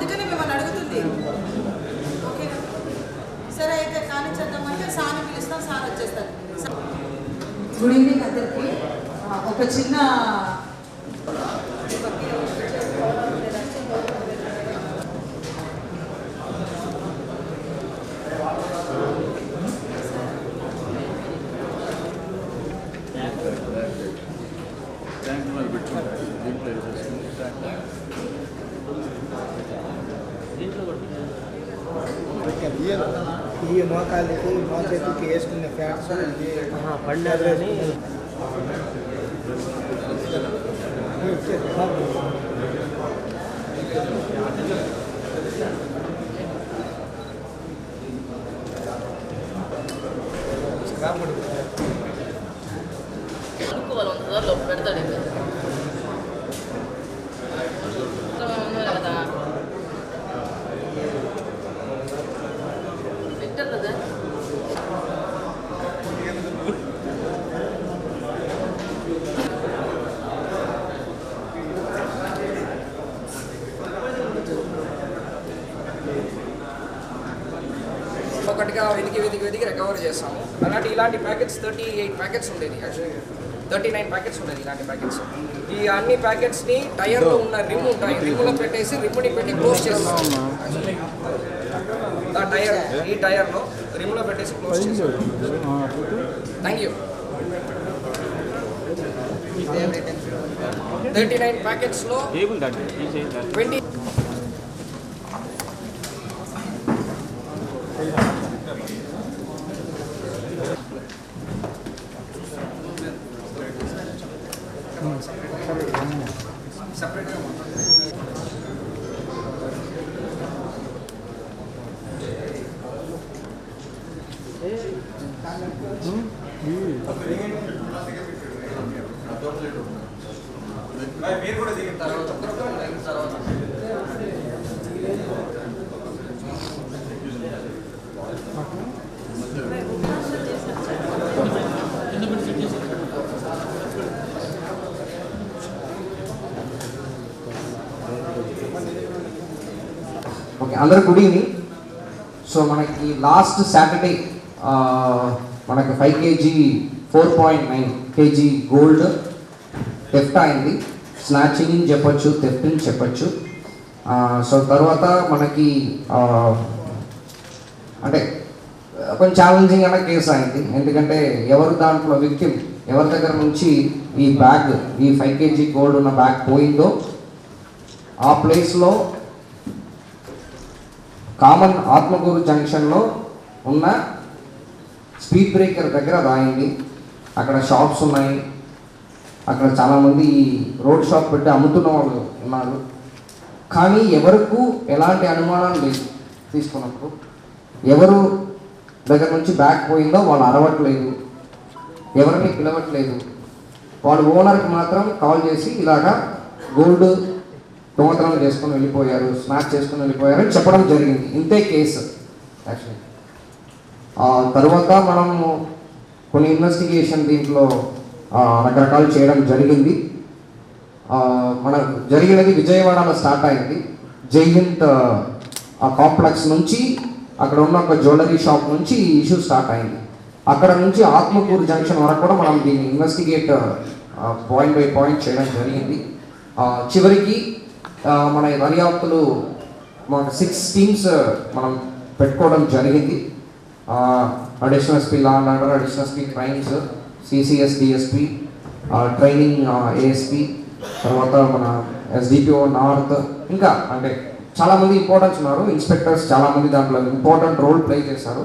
అందుకని మిమ్మల్ని అడుగుతుంది. ఓకేనా? సరే అయితే కానిచ్చేద్దాం అంటే సాని పిలుస్తాం సార్ వచ్చేస్తారు. గుడ్ ఈవినింగ్ అందరికీ. ఒక చిన్న ఈ మోకాళ్ళకి మోచేతికి వేసుకునే ఫ్యాట్స్ ఇది పండాలని అనుకోవాలి వంద సార్లు పెడతాడు రికవర్ చేస్తాము అలాంటి ఇలాంటి ప్యాకెట్స్ థర్టీ ఎయిట్ ప్యాకెట్స్ ఉండేది యాక్చువల్లీ థర్టీ నైన్ ప్యాకెట్స్ ఉండేది ఇలాంటి ప్యాకెట్స్. ఈ అన్ని ప్యాకెట్స్ని టైర్లో ఉన్న రిమ్ ఉంటాయి రిమ్లో పెట్టేసి రిమ్ని పెట్టి క్లోజ్ చేస్తాం ఆ టైర్ ఈ టైర్లో రిమ్లో పెట్టేసి క్లోజ్ చేస్తాం థ్యాంక్ యూ థర్టీ నైన్ ప్యాకెట్స్లో టేబుల్ దాటి తీసేయాలి ట్వంటీ సపరేట్గా ఓకే అందరూ గుడ్ ఈవినింగ్. సో మనకి లాస్ట్ సాటర్డే మనకి five KG four point nine KG gold theft అయింది స్నాచింగ్ అని చెప్పొచ్చు థెఫ్ట్ అని చెప్పచ్చు. సో తర్వాత మనకి అంటే కొంచెం ఛాలెంజింగ్ అన్న కేసు అయింది. ఎందుకంటే ఎవరు దాంట్లో విక్టిమ్ ఎవరి దగ్గర నుంచి ఈ బ్యాగ్ ఈ ఫైవ్ కేజీ గోల్డ్ ఉన్న బ్యాగ్ పోయిందో ఆ ప్లేస్లో కామన్ ఆత్మకూరు జంక్షన్లో ఉన్న స్పీడ్ బ్రేకర్ దగ్గర రాయండి. అక్కడ షాప్స్ ఉన్నాయి. అక్కడ చాలామంది రోడ్ షాప్ పెట్టి అమ్ముతున్న వాళ్ళు ఉన్నారు. కానీ ఎవరికి ఎలాంటి అనుమానం లేదు తీసుకున్నప్పుడు. ఎవరు దగ్గర నుంచి బ్యాక్ పోయిందో వాళ్ళు అరవట్లేదు. ఎవరిని పిలవట్లేదు. వాళ్ళు ఓనర్కి మాత్రం కాల్ చేసి ఇలాగా గోల్డ్ దొంగతనం చేసుకొని వెళ్ళిపోయారు స్నాచ్ చేసుకొని వెళ్ళిపోయారు అని చెప్పడం జరిగింది. ఇంతే కేసు. యాక్చువల్లీ ఆ తర్వాత మనము కొన్ని ఇన్వెస్టిగేషన్ దీంట్లో రకరకాలు చేయడం జరిగింది. మన జరిగినది విజయవాడలో స్టార్ట్ అయింది. జైహింద్ ఆ కాంప్లెక్స్ నుంచి అక్కడ ఉన్న ఒక జ్యువెలరీ షాప్ నుంచి ఈ ఇష్యూ స్టార్ట్ అయింది. అక్కడ నుంచి ఆత్మకూరు జంక్షన్ వరకు కూడా మనం దీన్ని ఇన్వెస్టిగేట్ పాయింట్ బై పాయింట్ చేయడం జరిగింది. చివరికి మన దర్యాప్తులు మన సిక్స్ టీమ్స్ మనం పెట్టుకోవడం జరిగింది. Additional SP law and order additional SP crimes CCS DSP training ASP తర్వాత మన ఎస్డిపిఓ నార్త్ ఇంకా అంటే చాలామంది ఇంపార్టెన్స్ ఉన్నారు. ఇన్స్పెక్టర్స్ చాలామంది దాంట్లో ఇంపార్టెంట్ రోల్ ప్లే చేశారు.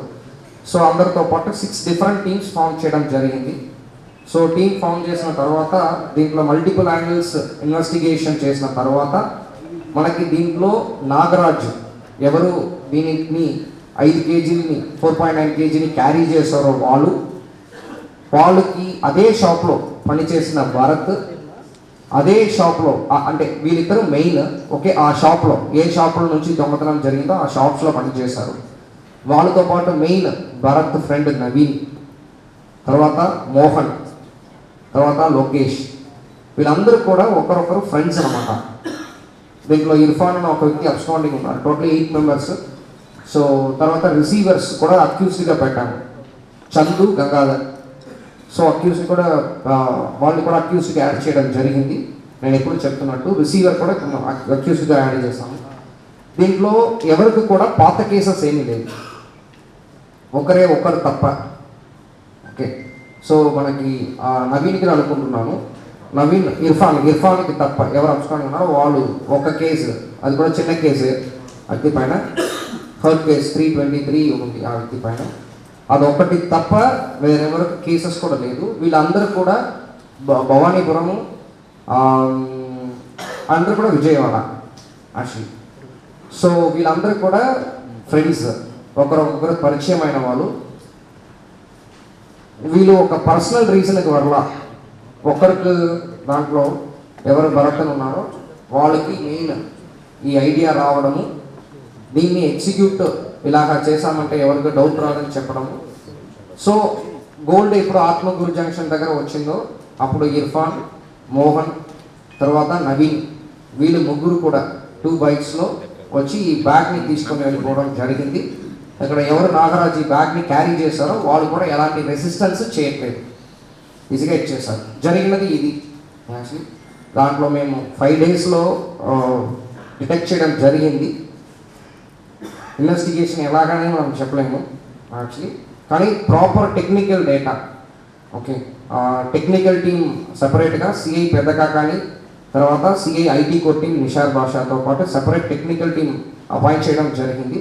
సో అందరితో పాటు సిక్స్ డిఫరెంట్ టీమ్స్ ఫామ్ చేయడం జరిగింది. సో టీమ్ ఫామ్ చేసిన తర్వాత దీంట్లో మల్టిపుల్ యాంగిల్స్ ఇన్వెస్టిగేషన్ చేసిన తర్వాత మనకి దీంట్లో నాగరాజు ఎవరు దీనిని ఐదు కేజీలని ఫోర్ పాయింట్ నైన్ కేజీని క్యారీ చేశారో వాళ్ళు. వాళ్ళకి అదే షాప్లో పనిచేసిన భరత్ అదే షాప్లో అంటే వీరిద్దరు మెయిన్ ఓకే ఆ షాప్లో ఏ షాపుల నుంచి దొంగతనం జరిగిందో ఆ షాప్స్లో పనిచేశారు. వాళ్ళతో పాటు మెయిన్ భరత్ ఫ్రెండ్ నవీన్ తర్వాత మోహన్ తర్వాత లోకేష్. వీళ్ళందరూ కూడా ఒకరొకరు ఫ్రెండ్స్ అనమాట దీంట్లో ఇర్ఫాన్ అని ఒక వ్యక్తి అబ్స్కాండింగ్ ఉన్నారు టోటల్ ఎయిట్ మెంబర్స్ సో తర్వాత రిసీవర్స్ కూడా అక్యూస్డ్గా పెట్టాము చందు గంగాధర్. సో అక్యూస్ కూడా వాళ్ళు కూడా అక్యూస్డ్గా యాడ్ చేయడం జరిగింది. నేను ఎప్పుడు చెప్తున్నట్టు రిసీవర్ కూడా అక్యూస్డ్గా యాడ్ చేస్తాము దీంట్లో ఎవరికి కూడా పాత కేసెస్ ఏమీ లేదు ఒకరే ఒకరు తప్ప. ఓకే సో మనకి ఆ నవీన్కి అనుకుంటున్నాను. నవీన్ ఇర్ఫాన్ ఇర్ఫాన్కి తప్ప ఎవరు అబ్స్కాండింగ్ ఉన్నారో వాళ్ళు ఒక కేసు అది కూడా చిన్న కేసు. వ్యక్తి పైన third case three twenty three ఉంది ఆ వ్యక్తి పైన. అదొకటి తప్ప వేరెవరికి కేసెస్ కూడా లేదు. వీళ్ళందరూ కూడా భ- భవానీపురము అందరూ కూడా విజయవాడ యాక్చువల్లీ సో వీళ్ళందరూ కూడా ఫ్రెండ్స్ ఒకరొకరు పరిచయం అయిన వాళ్ళు. వీళ్ళు ఒక పర్సనల్ రీజన్కి వరలా. ఒకరికి దాంట్లో ఎవరు భరతలు ఉన్నారో వాళ్ళకి మెయిన్ ఈ ఐడియా రావడము దీన్ని ఎగ్జిక్యూట్ ఇలాగా చేశామంటే ఎవరికి డౌట్ రాదని చెప్పడము. సో గోల్డ్ ఇప్పుడు ఆత్మగురు జంక్షన్ దగ్గర వచ్చిందో అప్పుడు ఇర్ఫాన్ మోహన్ తర్వాత నవీన్ వీళ్ళు ముగ్గురు కూడా టూ బైక్స్లో వచ్చి ఈ బ్యాగ్ని తీసుకొని వెళ్ళిపోవడం జరిగింది. ఇక్కడ ఎవరు నాగరాజు ఈ బ్యాగ్ని క్యారీ చేశారో వాళ్ళు కూడా ఎలాంటి రెసిస్టెన్స్ చేయట్లేదు. ఈజీగా ఇచ్చేసారు జరిగినది ఇది. యాక్చువల్లీ దాంట్లో మేము ఫైవ్ డేస్లో డిటెక్ట్ చేయడం జరిగింది. ఇన్వెస్టిగేషన్ ఎలాగనే మనం చెప్పలేము యాక్చువల్లీ కానీ proper technical data okay technical team సపరేట్గా సిఐ పెద్దకా కానీ తర్వాత సిఐ ఐటీ కోటింగ్ నిషార్ భాషతో పాటు సపరేట్ టెక్నికల్ టీం అపాయింట్ చేయడం జరిగింది.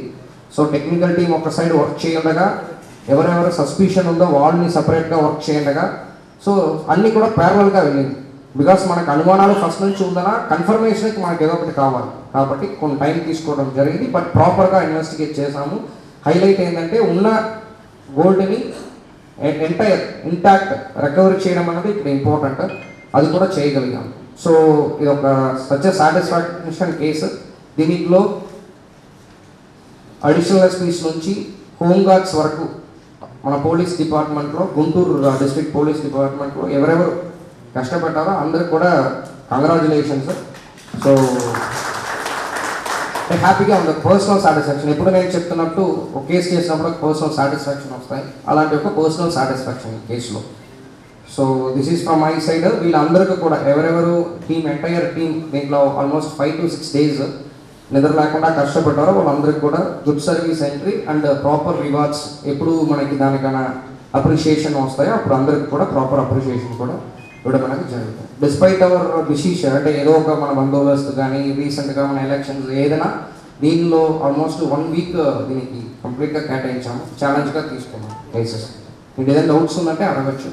సో టెక్నికల్ టీం ఒక సైడ్ వర్క్ చేయండగా ఎవరెవరు సస్పిషన్ ఉందో వాళ్ళని సపరేట్గా వర్క్ చేయండగా సో అన్నీ కూడా ప్యారలల్గా వెళ్ళింది. బికాస్ మనకు అనుమానాలు ఫస్ట్ నుంచి ఉందనా కన్ఫర్మేషన్కి మనకి ఏదో ఒకటి కావాలి. కాబట్టి కొన్ని టైం తీసుకోవడం జరిగింది. బట్ ప్రాపర్గా ఇన్వెస్టిగేట్ చేసాము హైలైట్ ఏంటంటే ఉన్న గోల్డ్ని ఎంటైర్ ఇంటాక్ట్ రికవరీ చేయడం అనేది ఇక్కడ ఇంపార్టెంట్ అది కూడా చేయగలిగాం సో ఇది ఒక సచ్ సాటిస్ఫాక్షన్ కేసు దీనిలో అడిషనల్ ఎస్పీస్ నుంచి హోంగార్డ్స్ వరకు మన పోలీస్ డిపార్ట్మెంట్లో గుంటూరు డిస్ట్రిక్ట్ పోలీస్ డిపార్ట్మెంట్లో ఎవరెవరు కష్టపడ్డారో అందరికి కూడా కంగ్రాచులేషన్స్ సో హ్యాపీగా ఉంది పర్సనల్ సాటిస్ఫాక్షన్ ఎప్పుడు నేను చెప్తున్నట్టు ఒక కేసు చేసినప్పుడు పర్సనల్ సాటిస్ఫాక్షన్ వస్తాయి. అలాంటి ఒక పర్సనల్ సాటిస్ఫాక్షన్ ఈ కేసులో so this is from my side వీళ్ళందరికీ కూడా ఎవరెవరు టీమ్ ఎంటైర్ టీమ్ దీంట్లో almost five to six days నిద్ర లేకుండా కష్టపడ్డారో వాళ్ళందరికీ కూడా good service entry and proper rewards ఎప్పుడు మనకి దానికన్నా అప్రిషియేషన్ వస్తాయో అప్పుడు అందరికి కూడా ప్రాపర్ అప్రిషియేషన్ కూడా ఇవ్వడం అనేది జరుగుతుంది. డిస్పైట్ అవర్ డిసిషన్ అంటే ఏదో ఒక మన బందోబస్తు కానీ రీసెంట్గా మన ఎలక్షన్స్ ఏదైనా దీనిలో ఆల్మోస్ట్ వన్ వీక్ దీనికి కంప్లీట్గా కేటాయించాము. ఛాలెంజ్గా తీసుకున్నాం కేసెస్ మీకు ఏదైనా డౌట్స్ ఉందంటే అడగచ్చు.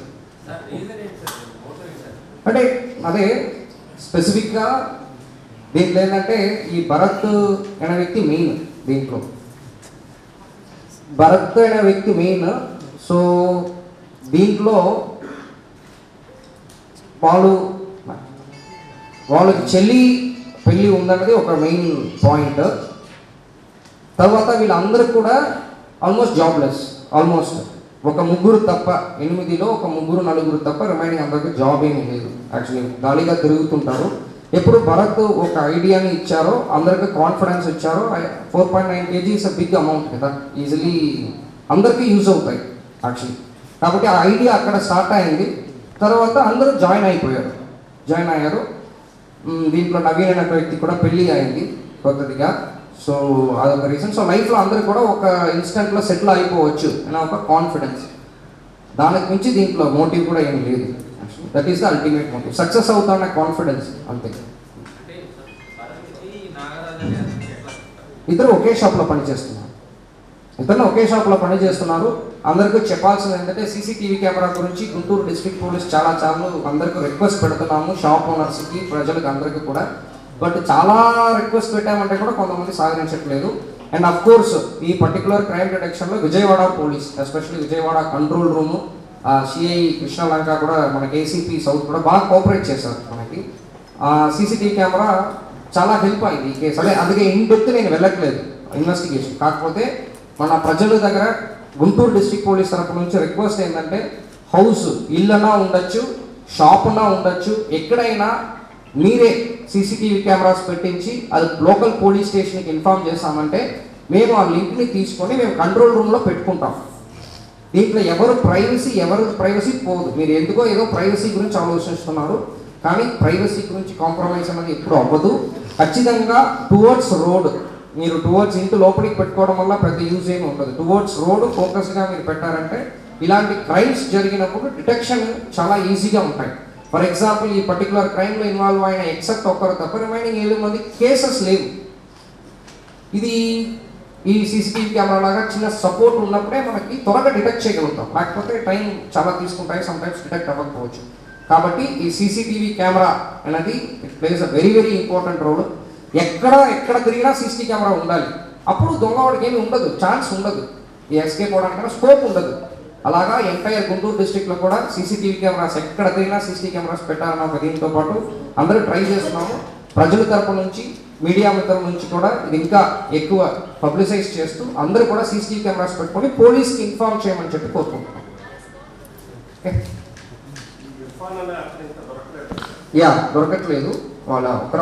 అంటే అదే స్పెసిఫిక్గా దీంట్లో ఏంటంటే ఈ భరత్ అనే వ్యక్తి మెయిన్ దీంట్లో. భరత్ అనే వ్యక్తి మెయిన్ సో దీంట్లో వాళ్ళు వాళ్ళకి చెల్లి పెళ్ళి ఉందన్నది ఒక మెయిన్ పాయింట్ తర్వాత వీళ్ళందరూ కూడా ఆల్మోస్ట్ జాబ్లెస్ ఆల్మోస్ట్ ఒక ముగ్గురు తప్ప ఎనిమిదిలో ఒక ముగ్గురు నలుగురు తప్ప రిమైనింగ్ అందరికి జాబ్ ఏమీ లేదు. యాక్చువల్లీ గాలిగా తిరుగుతుంటారు. ఎప్పుడు భరత్ ఒక ఐడియాని ఇచ్చారో అందరికి కాన్ఫిడెన్స్ ఇచ్చారో four point nine KG is a big amount కదా ఈజీలీ అందరికీ యూజ్ అవుతాయి యాక్చువల్లీ కాబట్టి ఆ ఐడియా అక్కడ స్టార్ట్ అయింది. తర్వాత అందరూ జాయిన్ అయిపోయారు. జాయిన్ అయ్యారు. దీంట్లో నవీన్ అనే వ్యక్తి కూడా పెళ్ళి అయింది కొత్తదిగా. సో అదొక రీజన్ సో లైఫ్లో అందరూ కూడా ఒక ఇన్స్టెంట్లో సెటిల్ అయిపోవచ్చు అనే ఒక కాన్ఫిడెన్స్ దానికి మించి దీంట్లో మోటివ్ కూడా ఏం లేదు. That is the ultimate motive success అవుతామన్న confidence అంతే ఇద్దరు ఒకే షాప్లో పనిచేస్తున్నారు ఇద్దరు ఒకే షాప్లో పనిచేస్తున్నారు అందరికీ చెప్పాల్సింది ఏంటంటే సీసీటీవీ కెమెరా గురించి గుంటూరు డిస్ట్రిక్ట్ పోలీస్ చాలా చాలా అందరికీ రిక్వెస్ట్ పెడుతున్నాము. షాప్ ఓనర్స్కి ప్రజలకు అందరికీ కూడా. బట్ చాలా రిక్వెస్ట్ పెట్టామంటే కూడా కొంతమంది సహకరించట్లేదు. అండ్ అఫ్ కోర్స్ ఈ particular crime డిటెక్షన్లో Vijayawada police especially Vijayawada control room CI Krishnalanka కూడా మనకి ఏసీపీ సౌత్ కూడా బాగా కోఆపరేట్ చేశారు మనకి. సీసీటీవీ కెమెరా చాలా హెల్ప్ అయింది ఈ కేసు అదే అందుకే ఇన్ డెప్త్ నేను వెళ్ళట్లేదు ఇన్వెస్టిగేషన్ కాకపోతే మన ప్రజల దగ్గర గుంటూరు డిస్ట్రిక్ట్ పోలీస్ తరపు నుంచి రిక్వెస్ట్ ఏంటంటే హౌస్ ఇల్లనా ఉండొచ్చు షాప్ ఉండొచ్చు ఎక్కడైనా మీరే సీసీటీవీ కెమెరాస్ పెట్టించి అది లోకల్ పోలీస్ స్టేషన్కి ఇన్ఫార్మ్ చేస్తామంటే మేము ఆ లింక్ని తీసుకొని మేము కంట్రోల్ రూమ్లో పెట్టుకుంటాం. దీంట్లో ఎవరు ప్రైవసీ ఎవరు ప్రైవసీ పోదు. మీరు ఎందుకో ఏదో ప్రైవసీ గురించి ఆలోచిస్తున్నారు కానీ ప్రైవసీ గురించి కాంప్రమైజ్ అనేది ఎప్పుడు అవ్వదు. ఖచ్చితంగా టువర్డ్స్ రోడ్ మీరు టువర్డ్స్ ఇంటి లోపలికి పెట్టుకోవడం వల్ల పెద్ద యూజ్ ఏమి ఉండదు. టువర్డ్స్ రోడ్ ఫోకస్గా మీరు పెట్టారంటే ఇలాంటి క్రైమ్స్ జరిగినప్పుడు డిటెక్షన్ చాలా ఈజీగా ఉంటాయి. ఫర్ ఎగ్జాంపుల్ ఈ పర్టికులర్ క్రైమ్లో ఇన్వాల్వ్ అయిన ఎక్సెప్ట్ ఒక్కరు తప్ప రిమైనింగ్ ఏడు మంది కేసెస్ లేవు. ఇది ఈ సీసీటీవీ కెమెరా లాగా చిన్న సపోర్ట్ ఉన్నప్పుడే మనకి త్వరగా డిటెక్ట్ చేయగలుగుతాం. లేకపోతే టైం చాలా తీసుకుంటాయి సమ్ టైమ్స్ డిటెక్ట్ అవ్వకపోవచ్చు. కాబట్టి ఈ సీసీటీవీ కెమెరా అనేది it plays a very very important role ఎక్కడ ఎక్కడ తిరిగినా సీసీ కెమెరా ఉండాలి. అప్పుడు దొంగవాడికి ఏమి ఉండదు. ఛాన్స్ ఉండదు. ఈ ఎస్కేప్ అవడానికి స్కోప్ ఉండదు. అలాగా ఎంటైర్ గుంటూరు డిస్ట్రిక్ట్లో కూడా సీసీటీవీ కెమెరాస్ ఎక్కడ తిరిగినా సీసీ కెమెరాస్ పెట్టాలన్న ఒక దీంతో పాటు అందరూ ట్రై చేస్తున్నాము. ప్రజల తరపు నుంచి మీడియా మిత్రుల నుంచి కూడా ఇది ఇంకా ఎక్కువ పబ్లిసైజ్ చేస్తూ అందరూ కూడా సీసీటీవీ కెమెరాస్ పెట్టుకొని పోలీస్కి ఇన్ఫార్మ్ చేయమని చెప్పి కోరుకుంటున్నాం. ఓకే? యా దొరకట్లేదు. వాళ్ళ ఒక్కరు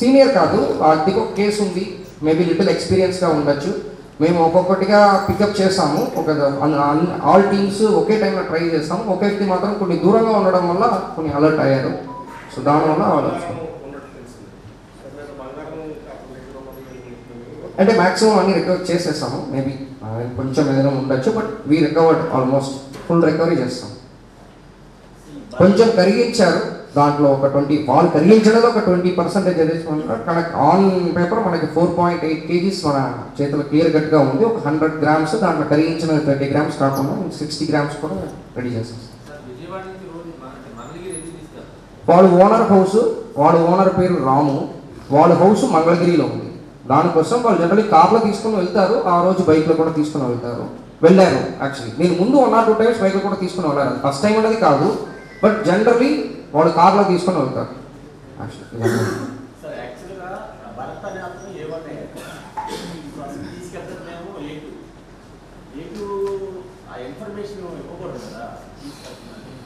సీనియర్ కాదు వాటికి ఒక కేసు ఉంది. మేబీ లిటిల్ ఎక్స్పీరియన్స్గా ఉండొచ్చు. మేము ఒక్కొక్కటిగా పికప్ చేస్తాము ఒక ఆల్ టీమ్స్ ఒకే టైంలో ట్రై చేస్తాము ఒక వ్యక్తి మాత్రం కొన్ని దూరంగా ఉండడం వల్ల కొన్ని అలర్ట్ అయ్యారు. సో దానివల్ల వాళ్ళు అంటే మ్యాక్సిమం అన్ని రికవర్ చేసేస్తాము. మేబీ కొంచెం ఏదైనా ఉండొచ్చు but we recovered almost full recovery చేస్తాం కొంచెం కరిగించారు దాంట్లో ఒక ట్వంటీ వాళ్ళు కరిగించడంలో ఒక ట్వంటీ పర్సెంటేజ్ ఎదేసుకుంటారు కానీ ఆన్ పేపర్ మనకి ఫోర్ పాయింట్ ఎయిట్ కేజీస్ మన చేతిలో క్లియర్ కట్గా ఉంది. ఒక హండ్రెడ్ గ్రామ్స్ దాంట్లో కరిగించిన థర్టీ గ్రామ్స్ కాకుండా సిక్స్టీ గ్రామ్స్ కూడా రెడీ చేస్తాం. వాడు ఓనర్ హౌస్ వాడు ఓనర్ పేరు రాము. వాళ్ళ హౌస్ మంగళగిరిలో ఉంది. దానికోసం వాళ్ళు జనరల్లీ కార్లో తీసుకుని వెళ్తారు ఆ రోజు బైక్లో కూడా తీసుకుని వెళ్తారు. వెళ్ళారు యాక్చువల్లీ నేను ముందు వన్ ఆర్ టూ టైమ్స్ బైక్లో కూడా తీసుకుని వెళ్ళారు ఫస్ట్ టైం అనేది కాదు బట్ జనరల్లీ వాళ్ళు కార్లో తీసుకొని వెళ్తారు.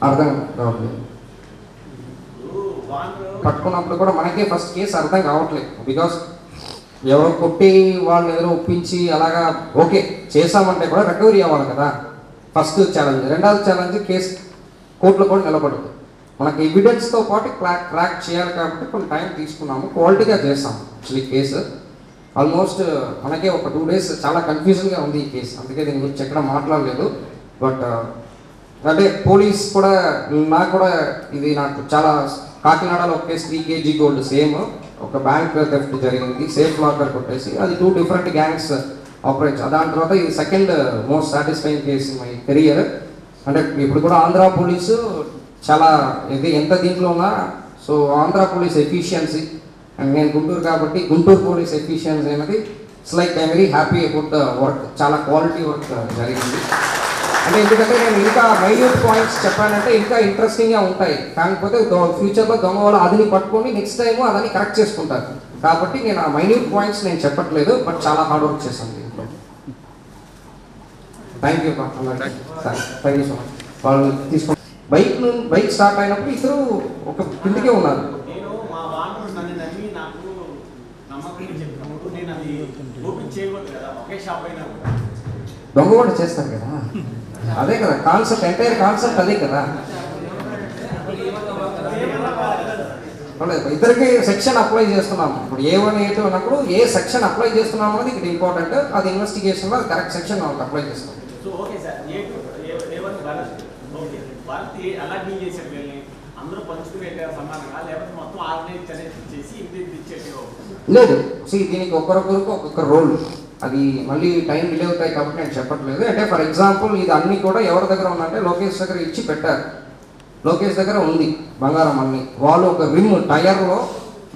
అర్థం కావట్లేదు. పట్టుకున్నప్పుడు కూడా మనకే ఫస్ట్ కేసు అర్థం కావట్లేదు. బికాస్ ఎవరో కొట్టి వాళ్ళని ఏదో ఒప్పించి అలాగా ఓకే చేసామంటే కూడా రికవరీ అవ్వాలి కదా. ఫస్ట్ ఛాలెంజ్ రెండవది ఛాలెంజ్ కేసు కోర్టులో కూడా నిలబడదు. మనకి ఎవిడెన్స్తో పాటు క్రాక్ క్రాక్ చేయాలి కాబట్టి కొంచెం టైం తీసుకున్నాము. క్వాలిటీగా చేస్తాం యాక్చువల్లీ కేసు ఆల్మోస్ట్ మనకే ఒక టూ డేస్ చాలా కన్ఫ్యూజన్గా ఉంది ఈ కేసు అందుకే దీని గురించి ఎక్కడ మాట్లాడలేదు. బట్ అంటే పోలీస్ కూడా నాకు కూడా ఇది నాకు చాలా కాకినాడలో ఒక case three KG gold same ఒక బ్యాంక్ థెఫ్ట్ జరిగింది సేఫ్ లాకర్ కొట్టేసి అది టూ డిఫరెంట్ గ్యాంగ్స్ ఆపరేట్ దాని తర్వాత ఇది second most satisfying case my career అంటే ఇప్పుడు కూడా ఆంధ్ర పోలీసు చాలా ఇది ఎంత దీంట్లో ఉన్నా so Andhra police efficiency and నేను గుంటూరు కాబట్టి గుంటూరు పోలీస్ ఎఫిషియన్సీ అనేది it's like I very happy about the work చాలా క్వాలిటీ వర్క్ జరిగింది. అంటే ఎందుకంటే నేను ఇంకా మైన్యూట్ పాయింట్స్ చెప్పానంటే ఇంకా ఇంట్రెస్టింగ్గా ఉంటాయి. కాకపోతే ఫ్యూచర్లో దొంగ వాళ్ళు అదిని పట్టుకొని నెక్స్ట్ టైం అదని కరెక్ట్ చేసుకుంటారు. కాబట్టి నేను ఆ మైన్యూట్ పాయింట్స్ నేను చెప్పట్లేదు బట్ చాలా హార్డ్ వర్క్ చేశాను దీంట్లో. Thank you thank you so much వాళ్ళు తీసుకో బైక్ బైక్ స్టార్ట్ అయినప్పుడు ఇద్దరు ఒక కిందకే ఉన్నారు. నేను అది ఓపెన్ చేయకూడదు కదా ఒకే షాప్ అయినా కూడా. దొంగ కూడా చేస్తారు కదా. అదే కదా కాన్సెప్ట్ ఎంటైర్ కాన్సెప్ట్ అదే కదా. ఇద్దరికి సెక్షన్ అప్లై చేస్తున్నాం. ఇప్పుడు ఏ వన్ ఏ టూ అన్నప్పుడు ఏ సెక్షన్ అప్లై చేస్తున్నాం అనేది ఇక్కడ ఇంపార్టెంట్ అది ఇన్వెస్టిగేషన్లో అది కరెక్ట్ సెక్షన్ అప్లై చేస్తాం. లేదు. దీనికి ఒక్కొక్కరికి ఒక్కొక్క రోల్ అది మళ్ళీ టైం డిలే అవుతాయి కాబట్టి నేను చెప్పట్లేదు. అంటే ఫర్ ఎగ్జాంపుల్ ఇది అన్ని కూడా ఎవరి దగ్గర ఉందంటే లోకేష్ దగ్గర ఇచ్చి పెట్టారు. లోకేష్ దగ్గర ఉంది బంగారం అన్ని. వాళ్ళు ఒక రిమ్ టైర్లో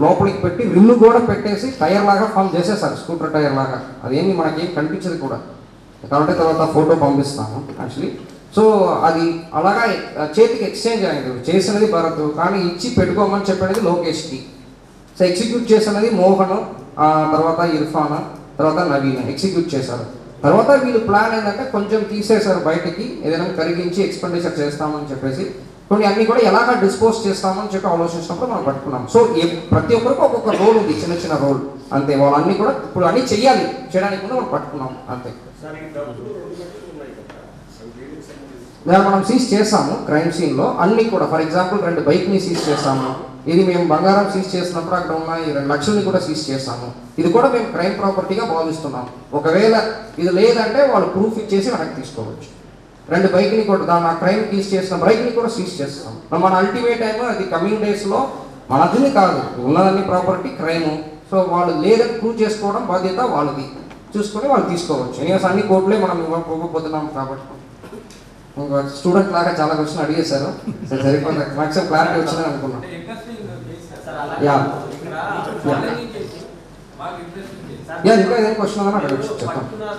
లోపలికి పెట్టి రిమ్ కూడా పెట్టేసి టైర్ లాగా ఫామ్ చేసేసారు స్కూటర్ టైర్ లాగా. అదేమి మనకేం కనిపించదు కూడా. కాబట్టి తర్వాత ఫోటో పంపిస్తాను యాక్చువల్లీ సో అది అలాగా చేతికి ఎక్స్చేంజ్ అయింది. చేసినది భరత్ కానీ ఇచ్చి పెట్టుకోమని చెప్పినది లోకేష్కి. సో ఎగ్జిక్యూట్ చేసినది మోహన్ తర్వాత ఇర్ఫాన్. తర్వాత నవీన్ ఎగ్జిక్యూట్ చేశారు. తర్వాత వీళ్ళు ప్లాన్ అయినాక కొంచెం తీసేశారు బయటికి ఏదైనా కరిగించి ఎక్స్పెండిచర్ చేస్తామని చెప్పేసి. కొన్ని అన్ని కూడా ఎలాగ డిస్పోజ్ చేస్తామని చెప్పి ఆలోచించినప్పుడు మనం పట్టుకున్నాం. సో ప్రతి ఒక్కరికి ఒక్కొక్క రోల్ ఉంది చిన్న చిన్న రోల్ అంతే వాళ్ళన్నీ కూడా ఇప్పుడు అన్ని చెయ్యాలి. చేయడానికి ముందు మనం పట్టుకున్నాం అంతే. మనం సీజ్ చేస్తాము క్రైమ్ సీన్లో అన్ని కూడా ఫర్ ఎగ్జాంపుల్ రెండు బైక్ని సీజ్ చేస్తాము ఇది మేము బంగారం సీజ్ చేసినప్పుడు అక్కడ ఉన్న ఈ రెండు లక్షల్ని కూడా సీజ్ చేస్తాము ఇది కూడా మేము క్రైమ్ ప్రాపర్టీగా భావిస్తున్నాం. ఒకవేళ ఇది లేదంటే వాళ్ళు ప్రూఫ్ ఇచ్చేసి వెనక్కి తీసుకోవచ్చు. రెండు బైక్ని కూడా దాని ఆ క్రైమ్ సీజ్ చేసిన బైక్ని కూడా సీజ్ చేస్తాం మన అల్టిమేట్ ఏమో అది కమింగ్ డేస్లో మనదిని కాదు. ఉన్నదన్ని ప్రాపర్టీ క్రైమ్ సో వాళ్ళు లేదని ప్రూవ్ చేసుకోవడం బాధ్యత వాళ్ళది. చూసుకొని వాళ్ళు తీసుకోవచ్చు. నేను అన్ని కోర్టులే మనం ఇవ్వకపోతున్నాం కాబట్టి. స్టూడెంట్ లాగా చాలా క్వశ్చన్ అడిగేశారు. సరే సరిపోతుంది మ్యాక్సిమం క్లారిటీ వచ్చిందని అనుకున్నాను యా. యా. యా ఇంకా ఏదైనా క్వశ్చన్ చెప్తాను